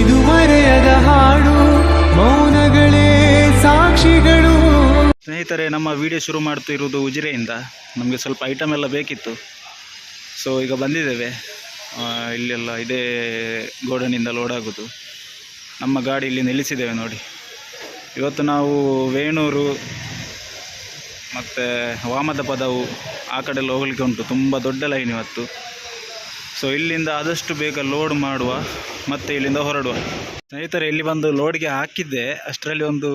ಇದು ಮರೆಯದ ಹಾಡು, ಮೌನಗಳೇ ಸಾಕ್ಷಿಗಳು. ಸ್ನೇಹಿತರೆ, ನಮ್ಮ ವಿಡಿಯೋ ಶುರು ಮಾಡ್ತಿರೋದು ಉಜಿರೆಯಿಂದ. ನಮಗೆ ಸ್ವಲ್ಪ ಐಟಮ್ ಎಲ್ಲ ಬೇಕಿತ್ತು. ಸೊ ಈಗ ಬಂದಿದ್ದೇವೆ. ಇಲ್ಲೆಲ್ಲ ಇದೇ ಗೋಡನಿಂದ ಲೋಡ್ ಆಗೋದು. ನಮ್ಮ ಗಾಡಿ ಇಲ್ಲಿ ನಿಲ್ಲಿಸಿದ್ದೇವೆ ನೋಡಿ. ಇವತ್ತು ನಾವು ವೇಣೂರು ಮತ್ತು ವಾಮದ ಪದವು ಆ ಕಡೆ ಎಲ್ಲ ಹೋಗಲಿಕ್ಕೆ ಉಂಟು. ತುಂಬ ದೊಡ್ಡ ಲೈನ್ ಇವತ್ತು. ಸೊ ಇಲ್ಲಿಂದ ಆದಷ್ಟು ಬೇಗ ಲೋಡ್ ಮಾಡುವ ಮತ್ತು ಇಲ್ಲಿಂದ ಹೊರಡುವ. ಸ್ನೇಹಿತರೆ, ಇಲ್ಲಿ ಬಂದು ಲೋಡ್ಗೆ ಹಾಕಿದ್ದೆ. ಅಷ್ಟರಲ್ಲಿ ಒಂದು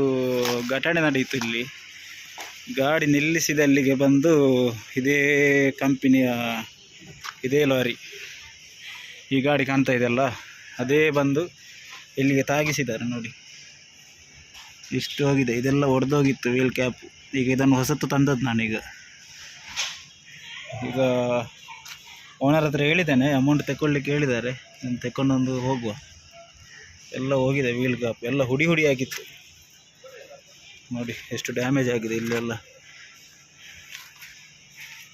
ಘಟನೆ ನಡೆಯಿತು ಇಲ್ಲಿ. ಗಾಡಿ ನಿಲ್ಲಿಸಿದ ಅಲ್ಲಿಗೆ ಬಂದು ಇದೇ ಕಂಪನಿಯ ಇದೇ ಲಾರಿ ಈ ಗಾಡಿ ಕಾಣ್ತಾ ಇದೆಯಲ್ಲ? ಅದೇ ಬಂದು ಇಲ್ಲಿಗೆ ತಾಗಿಸಿದ್ದಾರೆ ನೋಡಿ. ಇಷ್ಟು ಹೋಗಿದೆ ಇದೆಲ್ಲ ಒಡೆದೋಗಿತ್ತು ವೀಲ್ ಕ್ಯಾಪ್ ಈಗ ಇದನ್ನು ಹೊಸತು ತಂದದ್ದು ನಾನೀಗ. ಈಗ ಓನರ್ ಹತ್ರ ಹೇಳಿದ್ದೇನೆ ಅಮೌಂಟ್ ತಗೊಳ್ಳಿಕ್ಕೆ ಹೇಳಿದ್ದಾರೆ. ನಾನು ತಗೊಂಡೊಂದು ಹೋಗುವ. ಎಲ್ಲ ಹೋಗಿದೆ ವೀಲ್ ಕಾಪ್ ಎಲ್ಲ ಹುಡಿ ಹುಡಿ ಆಗಿತ್ತು. ನೋಡಿ, ಎಷ್ಟು ಡ್ಯಾಮೇಜ್ ಆಗಿದೆ ಇಲ್ಲೆಲ್ಲ.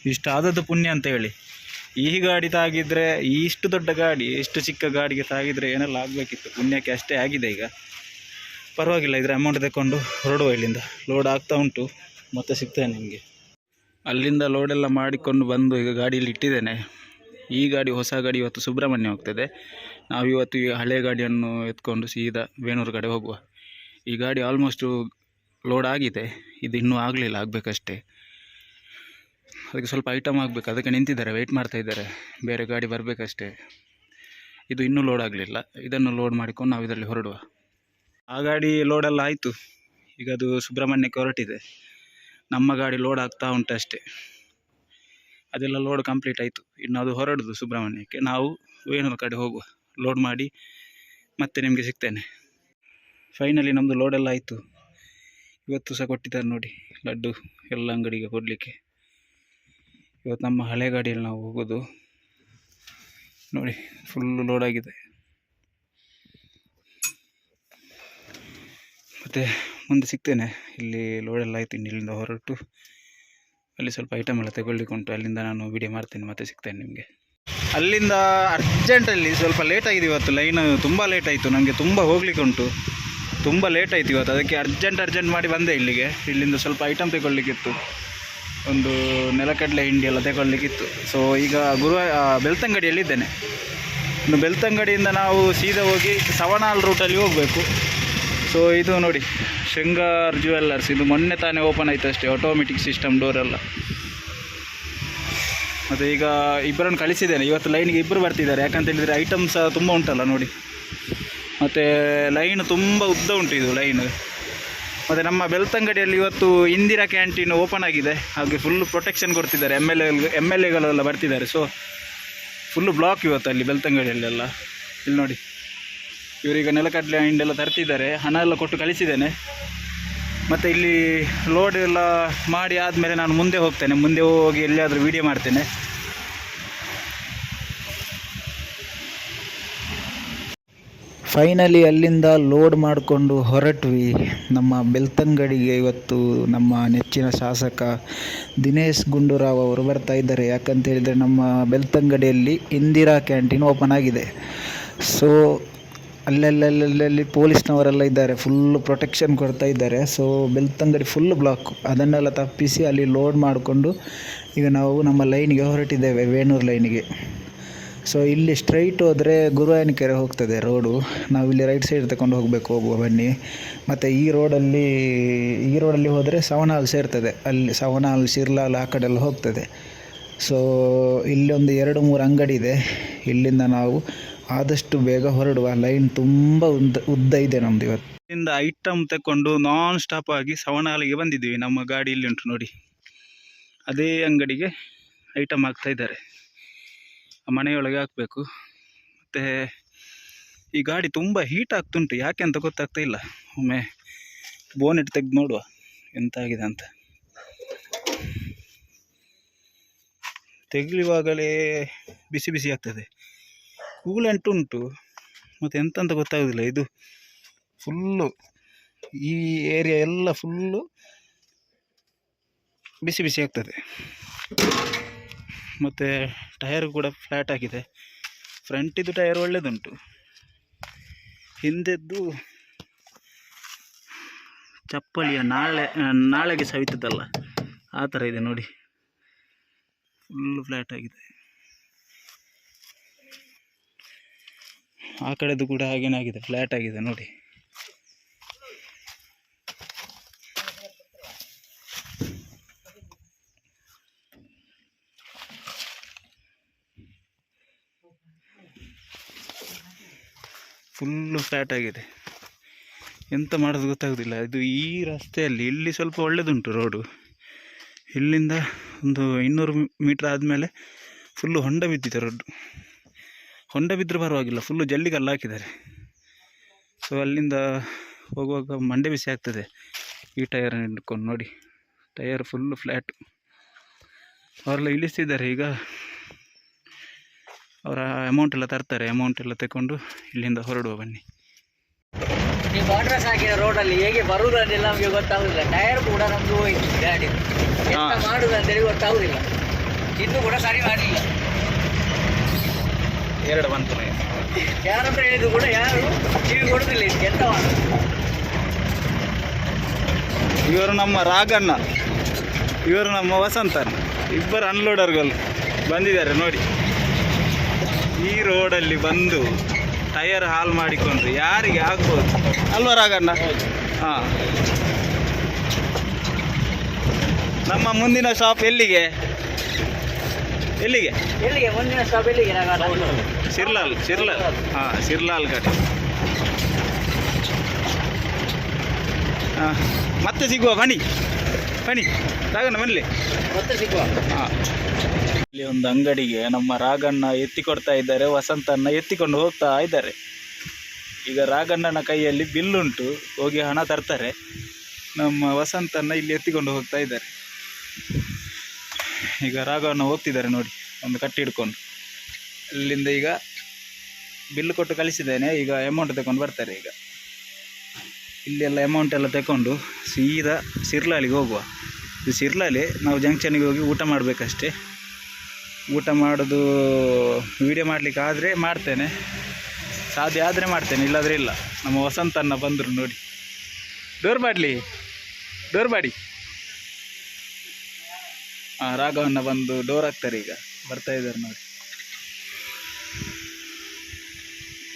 ಇಷ್ಟು ಆದದ್ದು ಪುಣ್ಯ ಅಂತ ಹೇಳಿ. ಈ ಗಾಡಿ ತಾಗಿದ್ರೆ, ಇಷ್ಟು ದೊಡ್ಡ ಗಾಡಿ, ಇಷ್ಟು ಚಿಕ್ಕ ಗಾಡಿಗೆ ತಾಗಿದ್ರೆ ಏನೆಲ್ಲ ಆಗಬೇಕಿತ್ತು? ಪುಣ್ಯಕ್ಕೆ ಅಷ್ಟೇ ಆಗಿದೆ ಈಗ. ಪರವಾಗಿಲ್ಲ, ಇದ್ರೆ ಅಮೌಂಟ್ ತಗೊಂಡು ಹೊರಡುವ ಇಲ್ಲಿಂದ. ಲೋಡ್ ಆಗ್ತಾ ಉಂಟು, ಮತ್ತೆ ಸಿಗ್ತೇನೆ ನಿಮಗೆ. ಅಲ್ಲಿಂದ ಲೋಡೆಲ್ಲ ಮಾಡಿಕೊಂಡು ಬಂದು ಈಗ ಗಾಡಿಯಲ್ಲಿ ಇಟ್ಟಿದ್ದೇನೆ. ಈ ಗಾಡಿ, ಹೊಸ ಗಾಡಿ ಇವತ್ತು ಸುಬ್ರಹ್ಮಣ್ಯ ಹೋಗ್ತದೆ. ನಾವು ಇವತ್ತು ಈ ಹಳೆ ಗಾಡಿಯನ್ನು ಎತ್ಕೊಂಡು ಸೀದಾ ವೇಣೂರು ಕಡೆ ಹೋಗುವ. ಈ ಗಾಡಿ ಆಲ್ಮೋಸ್ಟು ಲೋಡ್ ಆಗಿದೆ. ಇದು ಇನ್ನೂ ಆಗಲಿಲ್ಲ, ಆಗಬೇಕಷ್ಟೇ. ಅದಕ್ಕೆ ಸ್ವಲ್ಪ ಐಟಮ್ ಆಗಬೇಕು ಅದಕ್ಕೆ ನಿಂತಿದ್ದಾರೆ ವೆಯ್ಟ್ ಮಾಡ್ತಾ ಇದ್ದಾರೆ. ಬೇರೆ ಗಾಡಿ ಬರಬೇಕಷ್ಟೇ. ಇದು ಇನ್ನೂ ಲೋಡ್ ಆಗಲಿಲ್ಲ. ಇದನ್ನು ಲೋಡ್ ಮಾಡಿಕೊಂಡು ನಾವು ಇದರಲ್ಲಿ ಹೊರಡುವ. ಆ ಗಾಡಿ ಲೋಡೆಲ್ಲ ಆಯಿತು. ಈಗ ಅದು ಸುಬ್ರಹ್ಮಣ್ಯಕ್ಕೆ ಹೊರಟಿದೆ. ನಮ್ಮ ಗಾಡಿ ಲೋಡ್ ಆಗ್ತಾ ಉಂಟು ಅಷ್ಟೇ. ಅದೆಲ್ಲ ಲೋಡ್ ಕಂಪ್ಲೀಟ್ ಆಯಿತು. ಇನ್ನು ಅದು ಹೊರಡುದು ಸುಬ್ರಹ್ಮಣ್ಯಕ್ಕೆ. ನಾವು ವೇಣೂರು ಕಡೆ ಹೋಗುವ. ಲೋಡ್ ಮಾಡಿ ಮತ್ತೆ ನಿಮಗೆ ಸಿಗ್ತೇನೆ. ಫೈನಲಿ ನಮ್ಮದು ಲೋಡೆಲ್ಲ ಆಯಿತು. ಇವತ್ತು ಸಹ ಕೊಟ್ಟಿದ್ದಾರೆ ನೋಡಿ, ಲಡ್ಡು ಎಲ್ಲ ಅಂಗಡಿಗೆ ಕೊಡಲಿಕ್ಕೆ. ಇವತ್ತು ನಮ್ಮ ಹಳೆ ಗಾಡಿಯಲ್ಲಿ ನಾವು ಹೋಗೋದು. ನೋಡಿ ಫುಲ್ಲು ಲೋಡ್ ಆಗಿದೆ. ಮತ್ತು ಮುಂದೆ ಸಿಗ್ತೇನೆ. ಇಲ್ಲಿ ಲೋಡೆಲ್ಲ ಆಯಿತು, ಇಲ್ಲಿಂದ ಹೊರಟು. ಅಲ್ಲಿ ಸ್ವಲ್ಪ ಐಟಮ್ ಎಲ್ಲ ತಗೊಳ್ಳಿಕ್ಕೆ ಅಲ್ಲಿಂದ ನಾನು ವಿಡಿಯೋ ಮಾಡ್ತೇನೆ, ಮತ್ತೆ ಸಿಗ್ತೇನೆ ನಿಮಗೆ. ಅಲ್ಲಿಂದ ಅರ್ಜೆಂಟಲ್ಲಿ ಸ್ವಲ್ಪ ಲೇಟ್ ಆಗಿದೆ ಇವತ್ತು. ಲೈನ್ ತುಂಬ ಲೇಟ್ ಆಯಿತು. ನನಗೆ ತುಂಬ ಹೋಗ್ಲಿಕ್ಕೆ ಉಂಟು ತುಂಬ ಲೇಟ್ ಆಯಿತು ಇವತ್ತು. ಅದಕ್ಕೆ ಅರ್ಜೆಂಟ್ ಅರ್ಜೆಂಟ್ ಮಾಡಿ ಬಂದೆ ಇಲ್ಲಿಗೆ. ಇಲ್ಲಿಂದ ಸ್ವಲ್ಪ ಐಟಮ್ ತಗೊಳ್ಳಿಕ್ಕಿತ್ತು. ಒಂದು ನೆಲಕಡಲೆ ಹಿಂಡಿ ಎಲ್ಲ ತಗೊಳ್ಳಿಕ್ಕಿತ್ತು. ಸೊ ಈಗ ಗುರುವಾರ ಬೆಳ್ತಂಗಡಿಯಲ್ಲಿದ್ದೇನೆ. ಇನ್ನು ಬೆಳ್ತಂಗಡಿಯಿಂದ ನಾವು ಸೀದಾ ಹೋಗಿ ಸವಣಾಲ್ ರೂಟಲ್ಲಿ ಹೋಗಬೇಕು. ಸೊ ಇದು ನೋಡಿ, ಶೃಂಗಾರ್ ಜ್ಯುವೆಲ್ಲರ್ಸ್. ಇದು ಮೊನ್ನೆ ತಾನೇ ಓಪನ್ ಆಯಿತು ಅಷ್ಟೇ ಆಟೋಮೆಟಿಕ್ ಸಿಸ್ಟಮ್ ಡೋರೆಲ್ಲ ಮತ್ತು ಈಗ ಇಬ್ಬರನ್ನು ಕಳಿಸಿದ್ದೇನೆ. ಇವತ್ತು ಲೈನಿಗೆ ಇಬ್ಬರು ಬರ್ತಿದ್ದಾರೆ. ಯಾಕಂತ ಹೇಳಿದರೆ ಐಟಮ್ ಸಹ ತುಂಬ ಉಂಟಲ್ಲ ನೋಡಿ. ಮತ್ತು ಲೈನ್ ತುಂಬ ಉದ್ದ ಉಂಟು ಇದು ಲೈನ್ ಮತ್ತು ನಮ್ಮ ಬೆಳ್ತಂಗಡಿಯಲ್ಲಿ ಇವತ್ತು ಇಂದಿರಾ ಕ್ಯಾಂಟೀನ್ ಓಪನ್ ಆಗಿದೆ. ಹಾಗೆ ಫುಲ್ ಪ್ರೊಟೆಕ್ಷನ್ ಕೊಡ್ತಿದ್ದಾರೆ. M L L M L ಎಗಳೆಲ್ಲ ಬರ್ತಿದ್ದಾರೆ. ಸೊ ಫುಲ್ಲು ಬ್ಲಾಕ್ ಇವತ್ತು ಅಲ್ಲಿ ಬೆಳ್ತಂಗಡಿಯಲ್ಲೆಲ್ಲ. ಇಲ್ಲಿ ನೋಡಿ. ಇವರೀಗ ನೆಲಕಡಲೆ ಹಿಂಡೆಲ್ಲ ತರ್ತಿದ್ದಾರೆ. ಹಣ ಎಲ್ಲ ಕೊಟ್ಟು ಕಳಿಸಿದ್ದೇನೆ. ಮತ್ತು ಇಲ್ಲಿ ಲೋಡ್ ಎಲ್ಲ ಮಾಡಿ ಆದಮೇಲೆ ನಾನು ಮುಂದೆ ಹೋಗ್ತೇನೆ. ಮುಂದೆ ಹೋಗಿ ಎಲ್ಲಿಯಾದರೂ ವೀಡಿಯೋ ಮಾಡ್ತೇನೆ. ಫೈನಲಿ ಅಲ್ಲಿಂದ ಲೋಡ್ ಮಾಡಿಕೊಂಡು ಹೊರಟ್ವಿ. ನಮ್ಮ ಬೆಳ್ತಂಗಡಿಗೆ ಇವತ್ತು ನಮ್ಮ ನೆಚ್ಚಿನ ಶಾಸಕ ದಿನೇಶ್ ಗುಂಡೂರಾವ್ ಅವರು ಬರ್ತಾ ಇದ್ದಾರೆ. ಯಾಕಂತ ಹೇಳಿದರೆ ನಮ್ಮ ಬೆಳ್ತಂಗಡಿಯಲ್ಲಿ ಇಂದಿರಾ ಕ್ಯಾಂಟೀನ್ ಓಪನ್ ಆಗಿದೆ. ಸೊ ಅಲ್ಲಲ್ಲಲ್ಲಲ್ಲಿ ಪೊಲೀಸ್ನವರೆಲ್ಲ ಇದ್ದಾರೆ ಫುಲ್ ಪ್ರೊಟೆಕ್ಷನ್ ಕೊಡ್ತಾ ಇದ್ದಾರೆ. ಸೊ ಬೆಳ್ತಂಗಡಿ ಫುಲ್ ಬ್ಲಾಕ್ ಅದನ್ನೆಲ್ಲ ತಪ್ಪಿಸಿ ಅಲ್ಲಿ ಲೋಡ್ ಮಾಡಿಕೊಂಡು ಈಗ ನಾವು ನಮ್ಮ ಲೈನಿಗೆ ಹೊರಟಿದ್ದೇವೆ ವೇಣೂರು ಲೈನಿಗೆ ಸೊ ಇಲ್ಲಿ ಸ್ಟ್ರೈಟ್ ಹೋದರೆ ಗುರುವಾಯನ ಕೆರೆ ಹೋಗ್ತದೆ ರೋಡು ನಾವು ಇಲ್ಲಿ ರೈಟ್ ಸೈಡ್ ತಗೊಂಡು ಹೋಗಬೇಕು, ಹೋಗುವ ಬನ್ನಿ. ಮತ್ತು ಈ ರೋಡಲ್ಲಿ ಈ ರೋಡಲ್ಲಿ ಹೋದರೆ ಸವಣಾಲ್ ಸೇರ್ತದೆ. ಅಲ್ಲಿ ಸವಣಾಲ್ ಶಿರ್ಲಾಲ್ ಆ ಕಡೆಲ್ಲ ಹೋಗ್ತದೆ. ಸೊ ಇಲ್ಲೊಂದು ಎರಡು ಮೂರು ಅಂಗಡಿ ಇದೆ. ಇಲ್ಲಿಂದ ನಾವು ಆದಷ್ಟು ಬೇಗ ಹೊರಡುವ ಲೈನ್ ತುಂಬ ಉದ್ದ ಉದ್ದ ಇದೆ ನಮ್ದು ಇವತ್ತು. ಇಲ್ಲಿಂದ ಐಟಮ್ ತಕೊಂಡು ನಾನ್ ಸ್ಟಾಪ್ ಆಗಿ ಸವಣಾಲಿಗೆ ಬಂದಿದ್ದೀವಿ. ನಮ್ಮ ಗಾಡಿ ಇಲ್ಲಿ ಉಂಟು ನೋಡಿ. ಅದೇ ಅಂಗಡಿಗೆ ಐಟಮ್ ಹಾಕ್ತಾ ಇದ್ದಾರೆ. ಮನೆಯೊಳಗೆ ಹಾಕಬೇಕು. ಮತ್ತು ಈ ಗಾಡಿ ತುಂಬ ಹೀಟ್ ಆಗ್ತುಂಟು ಯಾಕೆ ಅಂತ ಗೊತ್ತಾಗ್ತಾ ಇಲ್ಲ. ಒಮ್ಮೆ ಬೋನೆಟ್ ತೆಗೆದು ನೋಡುವ ಎಂತ ಆಗಿದೆ ಅಂತ. ತೆಗ್ಲಿವಾಗಲೇ ಬಿಸಿ ಬಿಸಿ ಆಗ್ತದೆ. ಕೂಲೆಂಟ್ ಉಂಟು. ಮತ್ತು ಎಂತ ಅಂತ ಗೊತ್ತಾಗೋದಿಲ್ಲ ಇದು. ಫುಲ್ಲು ಈ ಏರಿಯಾ ಎಲ್ಲ ಫುಲ್ಲು ಬಿಸಿ ಬಿಸಿ ಆಗ್ತದೆ. ಮತ್ತು ಟಯರ್ ಕೂಡ ಫ್ಲ್ಯಾಟ್ ಆಗಿದೆ. ಫ್ರಂಟಿದು ಟಯರ್ ಒಳ್ಳೆಯದುಂಟು ಹಿಂದೆದ್ದು ಚಪ್ಪಲಿಯ ನಾಳೆ ನಾಳೆಗೆ ಸವಿತದಲ್ಲ ಆ ಥರ ಇದೆ ನೋಡಿ. ಫುಲ್ಲು ಫ್ಲ್ಯಾಟ್ ಆಗಿದೆ. ಆ ಕಡೆದು ಕೂಡ ಹಾಗೇನೇ ಆಗಿದೆ ಫ್ಲ್ಯಾಟ್ ಆಗಿದೆ ನೋಡಿ. ಫುಲ್ಲು ಫ್ಲ್ಯಾಟ್ ಆಗಿದೆ. ಎಂತ ಮಾಡೋದು ಗೊತ್ತಾಗೋದಿಲ್ಲ, ಇದು ಈ ರಸ್ತೆಯಲ್ಲಿ ಇಲ್ಲಿ ಸ್ವಲ್ಪ ಒಳ್ಳೆದುಂಟು ರೋಡು ಇಲ್ಲಿಂದ ಒಂದು ಇನ್ನೂರು ಮೀಟ್ರ್ ಆದಮೇಲೆ ಫುಲ್ಲು ಹೊಂಡ ಬಿದ್ದಿದೆ ರೋಡು ಹೊಂಡ ಬಿದ್ದರೂ ಪರವಾಗಿಲ್ಲ ಫುಲ್ಲು ಜಲ್ಲಿಗಲ್ಲು ಹಾಕಿದ್ದಾರೆ. ಸೊ ಅಲ್ಲಿಂದ ಹೋಗುವಾಗ ಮಂಡೆ ಬಿಸಿ ಆಗ್ತದೆ. ಈ ಟೈರ್ ಹಿಡ್ಕೊಂಡು ನೋಡಿ. ಟಯರ್ ಫುಲ್ಲು ಫ್ಲ್ಯಾಟ್ ಅವರೆಲ್ಲ ಇಳಿಸ್ತಿದ್ದಾರೆ ಈಗ. ಅವರ ಅಮೌಂಟ್ ಎಲ್ಲ ತರ್ತಾರೆ. ಅಮೌಂಟ್ ಎಲ್ಲ ತಗೊಂಡು ಇಲ್ಲಿಂದ ಹೊರಡುವ ಬನ್ನಿ. ಈ ಬಾರ್ಡ್ರಸ್ ಹಾಕಿದ ರೋಡಲ್ಲಿ ಹೇಗೆ ಬರುವುದಂತೆಲ್ಲ ನಮಗೆ ಗೊತ್ತಾಗುದಿಲ್ಲ. ಟೈರ್ ಕೂಡ ನಮ್ದು ಹೋಯ್ತು ಗಾಡಿ ಎಂತ ಹಾ. ಮಾಡುದು ಅಂತೇಳಿ ಗೊತ್ತಾಗುದಿಲ್ಲ. ಇನ್ನು ಕೂಡ ಸರಿ ಮಾಡಲಿಲ್ಲ ಎರಡು ಬಂತು. ಯಾರಂತ ಹೇಳಿದ್ರು ಕೂಡ ಯಾರು? ಕಿವಿ ಕೊಡುದಿಲ್ಲ ಇದಕ್ಕೆ ಎಂತ ಇವರು ನಮ್ಮ ರಾಗಣ್ಣ. ಇವರು ನಮ್ಮ ವಸಂತ ಇಬ್ಬರು ಅನ್ಲೋಡರ್ಗಳು ಬಂದಿದ್ದಾರೆ ನೋಡಿ. ಈ ರೋಡಲ್ಲಿ ಬಂದು ಟಯರ್ ಹಾಲ್ ಮಾಡಿಕೊಂಡ್ರು ಯಾರಿಗೆ ಆಗ್ಬೋದು? ಅಲ್ವಾ ರಾಗಣ್ಣ? ಹಾಂ. ನಮ್ಮ ಮುಂದಿನ ಶಾಪ್ ಎಲ್ಲಿಗೆ? ಎಲ್ಲಿಗೆ? ಎಲ್ಲಿಗೆ? ಮುಂದಿನ ಶಾಪ್ ಎಲ್ಲಿಗೆ ನಾವು ಸಿರ್ಲಾಲ್ ಸಿರ್ಲಾಲ್ ಹಾಂ ಸಿರ್ಲಾಲ್ ಕಡೆ ಹಾಂ ಮತ್ತೆ ಸಿಗುವ ಬನ್ನಿ. ಬನ್ನಿ ರಾಗಣ್ಣ ಬನ್ನಿ. ಮತ್ತೆ ಸಿಗುವ. ಹಾಂ. ಇಲ್ಲಿ ಒಂದು ಅಂಗಡಿಗೆ ನಮ್ಮ ರಾಗಣ್ಣ ಎತ್ತಿಕೊಡ್ತಾ ಇದ್ದಾರೆ ವಸಂತನ್ನ ಎತ್ತಿಕೊಂಡು ಹೋಗ್ತಾ ಇದ್ದಾರೆ. ಈಗ ರಾಗಣ್ಣನ ಕೈಯಲ್ಲಿ ಬಿಲ್ಲುಂಟು ಹೋಗಿ ಹಣ ತರ್ತಾರೆ. ನಮ್ಮ ವಸಂತನ್ನ ಇಲ್ಲಿ ಎತ್ತಿಕೊಂಡು ಹೋಗ್ತಾ ಇದ್ದಾರೆ. ಈಗ ರಾಗವನ್ನು ಹೋಗ್ತಿದ್ದಾರೆ ನೋಡಿ ಒಂದು ಕಟ್ಟಿ ಹಿಡ್ಕೊಂಡು. ಅಲ್ಲಿಂದ ಈಗ ಬಿಲ್ ಕೊಟ್ಟು ಕಳಿಸಿದ್ದೇನೆ. ಈಗ ಅಮೌಂಟ್ ತಗೊಂಡು ಬರ್ತಾರೆ ಈಗ. ಇಲ್ಲೆಲ್ಲ ಅಮೌಂಟ್ ಎಲ್ಲ ತಗೊಂಡು ಸೀದಾ ಸಿರ್ಲಾಲಿಗೆ ಹೋಗುವ. ಇದು ಸಿರ್ಲಾಲಿ ನಾವು ಜಂಕ್ಷನಿಗೆ ಹೋಗಿ ಊಟ ಮಾಡಬೇಕಷ್ಟೇ. ಊಟ ಮಾಡೋದು ವೀಡಿಯೋ ಮಾಡಲಿಕ್ಕೆ ಆದರೆ ಮಾಡ್ತೇನೆ. ಸಾಧ್ಯ ಆದರೆ ಮಾಡ್ತೇನೆ, ಇಲ್ಲಾದರೆ ಇಲ್ಲ. ನಮ್ಮ ವಸಂತನ್ನ ಬಂದರು ನೋಡಿ. ಡೋರ್ ಮಾಡಲಿ, ಡೋರ್ ಮಾಡಿ. ಹಾಂ ರಾಘವನ್ನ ಬಂದು ಡೋರ್ ಹಾಕ್ತಾರೆ ಈಗ. ಬರ್ತಾ ಇದ್ದಾರೆ ನೋಡಿ.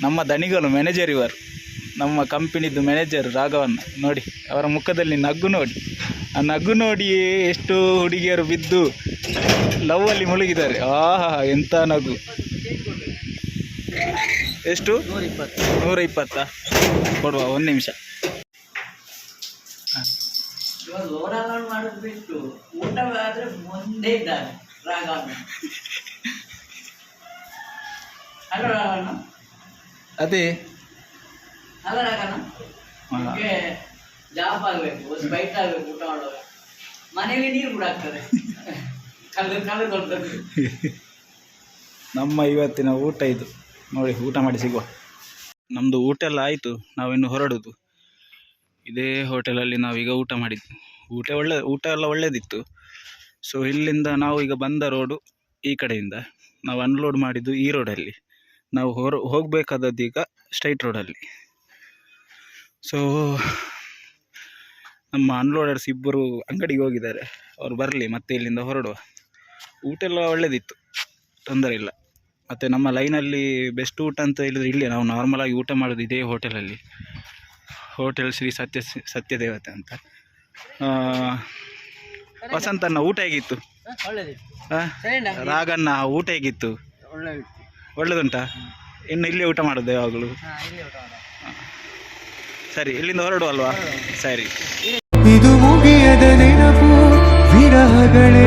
ನಮ್ಮ ದಣಿಗಳು ಮ್ಯಾನೇಜರ್ ಇವರು. ನಮ್ಮ ಕಂಪನಿದು ಮ್ಯಾನೇಜರ್ ರಾಘವನ್ನ ನೋಡಿ, ಅವರ ಮುಖದಲ್ಲಿ ನಗು ನೋಡಿ. ಆ ನಗು ನೋಡಿ ಎಷ್ಟು ಹುಡುಗಿಯರು ಬಿದ್ದು ಲವ್ವಲ್ಲಿ ಮುಳುಗಿದ್ದಾರೆ. ಆಹಾ ಎಂಥ ನಗು. ಎಷ್ಟು? ನೂರ ಇಪ್ಪತ್ತು ಕೊಡುವ, ಒಂದು ನಿಮಿಷ. ಊಟ ಅದೇ. ಅಲ್ಲ ರಾಘವಣ್ಣ ಹಾ. ನಿಮ್ಗೆ ಜಾಬ್ ಆಗ್ಬೇಕು ಒಂದು ಬೈಟ್ ಆಗ್ಬೇಕು ಊಟ ಮಾಡುವಾಗ. ಮನೇಲಿ ನೀರು ಕೂಡ ಆಗ್ತದೆ. ಕಲ್ಲು ಕಲ್ಲು ದೊಡ್ಡದು ನಮ್ಮ ಇವತ್ತಿನ ಊಟ ಇದು. ನೋಡಿ ಊಟ ಮಾಡಿ ಸಿಗುವ. ನಮ್ಮದು ಊಟ ಎಲ್ಲ ಆಯಿತು ನಾವಿನ್ನು ಹೊರಡೋದು. ಇದೇ ಹೋಟೆಲಲ್ಲಿ ನಾವೀಗ ಊಟ ಮಾಡಿದ್ದು. ಊಟ ಒಳ್ಳೆ ಊಟ ಎಲ್ಲ ಒಳ್ಳೆಯದಿತ್ತು ಸೊ ಇಲ್ಲಿಂದ ನಾವು ಈಗ ಬಂದ ರೋಡು ಈ ಕಡೆಯಿಂದ. ನಾವು ಅನ್ಲೋಡ್ ಮಾಡಿದ್ದು ಈ ರೋಡಲ್ಲಿ ನಾವು ಹೊರ ಹೋಗಬೇಕಾದದ್ದು ಈಗ ಸ್ಟ್ರೈಟ್ ರೋಡಲ್ಲಿ ಸೊ ನಮ್ಮ ಅನ್ಲೋಡರ್ಸ್ ಇಬ್ಬರು ಅಂಗಡಿಗೆ ಹೋಗಿದ್ದಾರೆ. ಅವ್ರು ಬರಲಿ ಮತ್ತೆ ಇಲ್ಲಿಂದ ಹೊರಡುವ. ಊಟ ಎಲ್ಲ ಒಳ್ಳೆಯದಿತ್ತು ತೊಂದರೆ ಇಲ್ಲ. ಮತ್ತು ನಮ್ಮ ಲೈನಲ್ಲಿ ಬೆಸ್ಟ್ ಊಟ ಅಂತ ಹೇಳಿದ್ರೆ ಇಲ್ಲೇ ನಾವು ನಾರ್ಮಲಾಗಿ ಊಟ ಮಾಡೋದು ಇದೇ ಹೋಟೆಲಲ್ಲಿ ಹೋಟೆಲ್ ಶ್ರೀ ಸತ್ಯ ಸತ್ಯದೇವತೆ ಅಂತ. ವಸಂತನ ಊಟ ಹೇಗಿತ್ತು? ರಾಗಣ್ಣ ಊಟ ಹೇಗಿತ್ತು? ಒಳ್ಳೆದುಂಟಾ? ಇನ್ನು ಇಲ್ಲೇ ಊಟ ಮಾಡೋದು ಯಾವಾಗಲೂ? ಹಾ ಇಲ್ಲಿ ಊಟ ಮಾಡುವ ಸರಿ ಇಲ್ಲಿಂದ ಹೊರಡುವಲ್ವಾ? ಸರಿ. ಇದು ಮುಗಿಯದ ನೆನಪು ವಿರಹಗಳೇ.